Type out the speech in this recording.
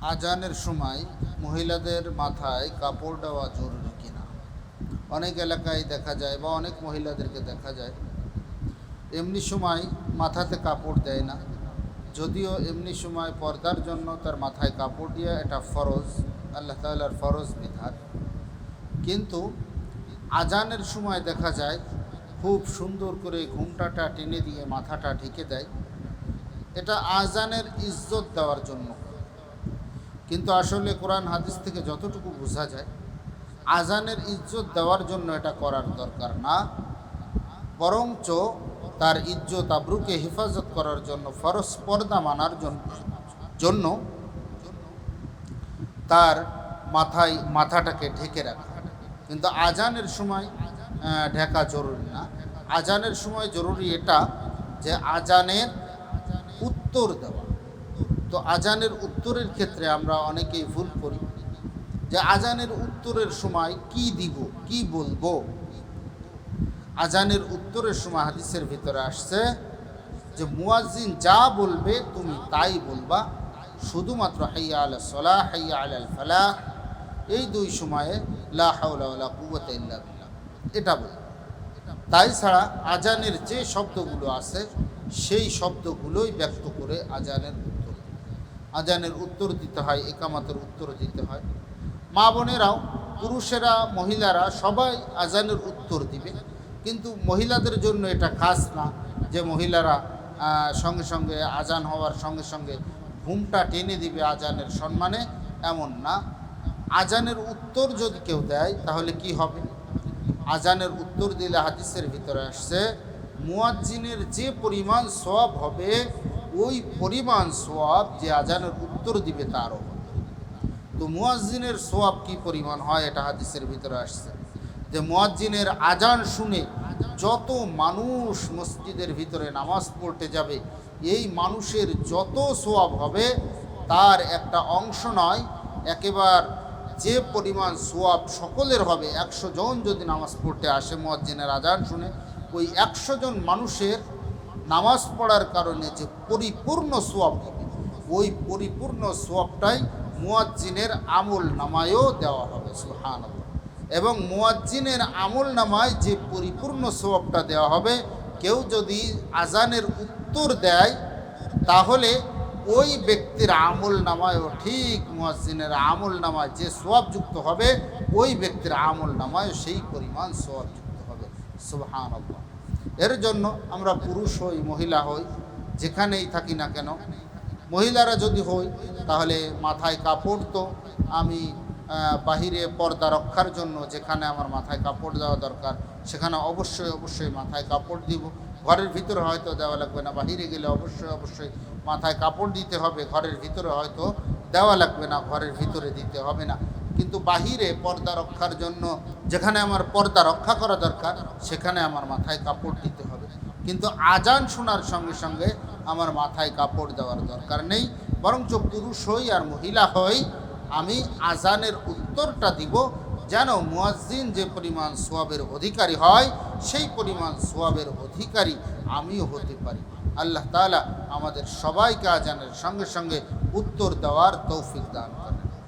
আজানের সময় মহিলাদের মাথায় কাপড় দেওয়া জরুরি কিনা? অনেক এলাকায় দেখা যায় বা অনেক মহিলাদেরকে দেখা যায়, এমনি সময় মাথাতে কাপড় দেয় না। যদিও এমনি সময় পর্দার জন্য তার মাথায় কাপড় দিয়ে এটা ফরজ, আল্লাহ তাল্লার ফরজ বিধান। কিন্তু আজানের সময় দেখা যায় খুব সুন্দর করে ঘুমটাটা টেনে দিয়ে মাথাটা ঢেকে দেয়। এটা আজানের ইজ্জত দেওয়ার জন্য। কিন্তু আসলে কোরআন হাদিস থেকে যতটুকু বোঝা যায়, আজানের ইজ্জত দেওয়ার জন্য এটা করার দরকার না। বরঞ্চ তার ইজ্জত আব্রুকে হেফাজত করার জন্য, ফরজ পর্দা মানার জন্য তার মাথায়, মাথাটাকে ঢেকে রাখা। কিন্তু আজানের সময় ঢাকা জরুরি না। আজানের সময় জরুরি এটা যে আজানের উত্তর দেওয়া। তো আজানের উত্তরের ক্ষেত্রে আমরা অনেকেই ভুল করি যে আজানের উত্তরের সময় কি দিব, কি বলব? আজানের উত্তরের সময় হাদিসের ভিতরে আসছে যে মুয়াজ্জিন যা বলবে তুমি তাই বলবা। শুধুমাত্র হাইয়া আল সলাহ, হাইয়া আল আল ফালাহ, এই দুই সময়ে লা ইল্লা বিল্লাহ। এটা বলবে তাই ছাড়া আজানের যে শব্দগুলো আছে, সেই শব্দগুলোই ব্যক্ত করে আজানের। আজানের উত্তর দিতে হয়, একামাতের উত্তর দিতে হয়। মা বোনেরাও, পুরুষেরা, মহিলারা সবাই আজানের উত্তর দিবে। কিন্তু মহিলাদের জন্য এটা খাস না যে মহিলারা সঙ্গে সঙ্গে আজান হওয়ার সঙ্গে সঙ্গে ঘুমটা টেনে দিবে আজানের সম্মানে, এমন না। আজানের উত্তর যদি কেউ দেয়, তাহলে কি হবে? আজানের উত্তর দিলে হাদিসের ভিতরে আসছে, মুয়াজ্জিনের যে পরিমাণ সব হবে ওই পরিমাণ সোয়াব যে আজানের উত্তর দিবে তারও হবে তো মুয়াজ্জিনের সোয়াব কি পরিমাণ হয় এটা হাদিসের ভিতরে আসছে। যে মুয়াজ্জিনের আজান শুনে যত মানুষ মসজিদের ভিতরে নামাজ পড়তে যাবে, এই মানুষের যত সোয়াব হবে, তার একটা অংশ নয়, একেবার যে পরিমাণ সোয়াব সকলের হবে, একশো জন যদি নামাজ পড়তে আসে মুয়াজ্জিনের আজান শুনে, ওই একশো জন মানুষের নামাজ পড়ার কারণে যে পরিপূর্ণ সোয়াব ওই পরিপূর্ণ সোয়াবটাই মুয়াজ্জিনের আমল নামায়ও দেওয়া হবে সুহান এবং মুয়াজ্জিনের আমল নামায় যে পরিপূর্ণ সোয়াবটা দেওয়া হবে, কেউ যদি আজানের উত্তর দেয়, তাহলে ওই ব্যক্তির আমল নামায়ও ঠিক মুয়াজ্জিনের আমল নামায় যে সোয়াবযুক্ত হবে, ওই ব্যক্তির আমল নামায় সেই পরিমাণ সোয়াবযুক্ত হবে সুবহান এর জন্য আমরা পুরুষ হই, মহিলা হই, যেখানেই থাকি না কেন, মহিলারা যদি হই, তাহলে মাথায় কাপড় তো, আমি বাহিরে পর্দা রক্ষার জন্য যেখানে আমার মাথায় কাপড় দেওয়া দরকার, সেখানে অবশ্যই অবশ্যই মাথায় কাপড় দিব। ঘরের ভিতরে হয়তো দেওয়া লাগবে না, বাহিরে গেলে অবশ্যই অবশ্যই মাথায় কাপড় দিতে হবে, ঘরের ভিতরে হয়তো দেওয়া লাগবে না, ঘরের ভিতরে দিতে হবে না। কিন্তু বাহিরে পর্দা রক্ষার জন্য যেখানে আমার পর্দা রক্ষা করা দরকার, সেখানে আমার মাথায় কাপড় দিতে হবে। কিন্তু আজান শোনার সঙ্গে সঙ্গে আমার মাথায় কাপড় দেওয়ার দরকার নেই, বরঞ্চ পুরুষ হই আর মহিলা হই, আমি আজানের উত্তরটা দিব যেন মুয়াজ্জিন যে পরিমাণ সোয়াবের অধিকারী হয়, সেই পরিমাণ সোয়াবের অধিকারী আমিও হতে পারি। আল্লাহ তাআলা আমাদের সবাইকে আজানের সঙ্গে সঙ্গে উত্তর দেওয়ার তৌফিক দান করেন।